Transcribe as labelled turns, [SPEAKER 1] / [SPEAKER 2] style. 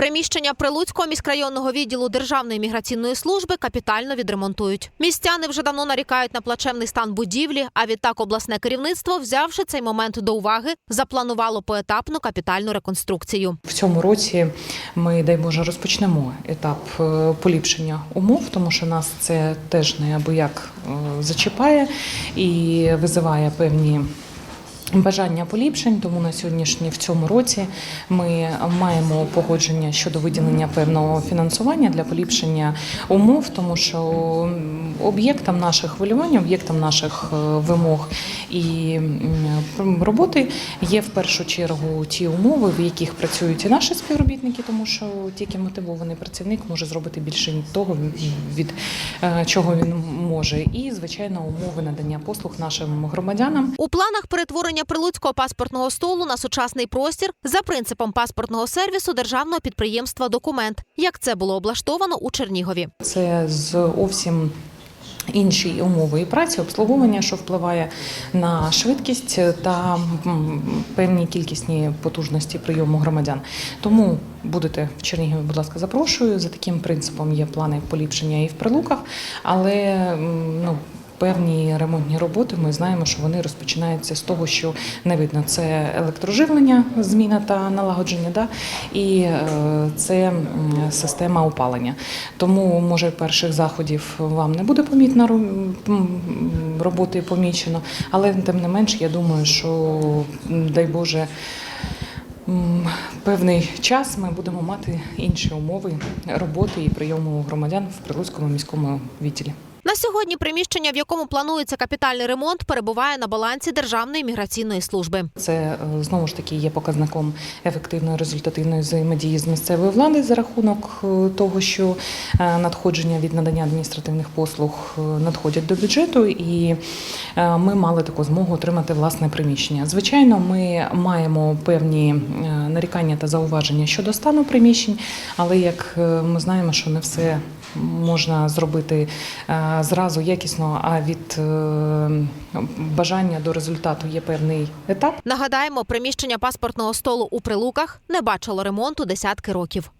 [SPEAKER 1] Приміщення Прилуцького міськрайонного відділу Державної міграційної служби капітально відремонтують. Містяни вже давно нарікають на плачевний стан будівлі. А відтак обласне керівництво, взявши цей момент до уваги, запланувало поетапну капітальну реконструкцію.
[SPEAKER 2] В цьому році ми, дай Боже, розпочнемо етап е, поліпшення умов, тому що нас це теж неабияк е, зачіпає і визиває певні. Бажання поліпшень, тому на сьогоднішній в цьому році ми маємо погодження щодо виділення певного фінансування для поліпшення умов, тому що м, об'єктом наших хвилювань, об'єктом наших е, вимог і роботи є в першу чергу ті умови, в яких працюють і наші співробітники, тому що тільки мотивований працівник може зробити більше того, від е, чого він може, і звичайно умови надання послуг нашим громадянам.
[SPEAKER 1] У планах перетворення прилуцького паспортного столу на сучасний простір за принципом паспортного сервісу державного підприємства Документ, як це було облаштовано у Чернігові.
[SPEAKER 2] Це зовсім інші умови і праці, обслуговування, що впливає на швидкість та певні кількісні потужності прийому громадян. Тому будете в Чернігові, будь ласка, запрошую. За таким принципом є плани поліпшення і в прилуках, але ну. Певні ремонтні роботи ми знаємо, що вони розпочинаються з того, що не видно це електроживлення, зміна та налагодження, да, і е, це система опалення. Тому може перших заходів вам не буде помітно ро- роботи помічено, але тим не менш, я думаю, що дай Боже. Певний час ми будемо мати інші умови роботи і прийому громадян в Прилуцькому міському відділі.
[SPEAKER 1] На сьогодні приміщення, в якому планується капітальний ремонт, перебуває на балансі Державної міграційної служби.
[SPEAKER 2] Це е, знову ж таки є показником ефективної результативної взаємодії з місцевою владою за рахунок е, того, що е, надходження від надання адміністративних послуг надходять до бюджету, і ми мали таку змогу отримати власне приміщення. Звичайно, ми маємо певні нарікання та зауваження щодо стану приміщень, але як ми знаємо, що не все можна зробити е, зразу якісно, а від е, бажання до результату є певний етап.
[SPEAKER 1] Нагадаємо, приміщення паспортного столу у Прилуках не бачило ремонту десятки років.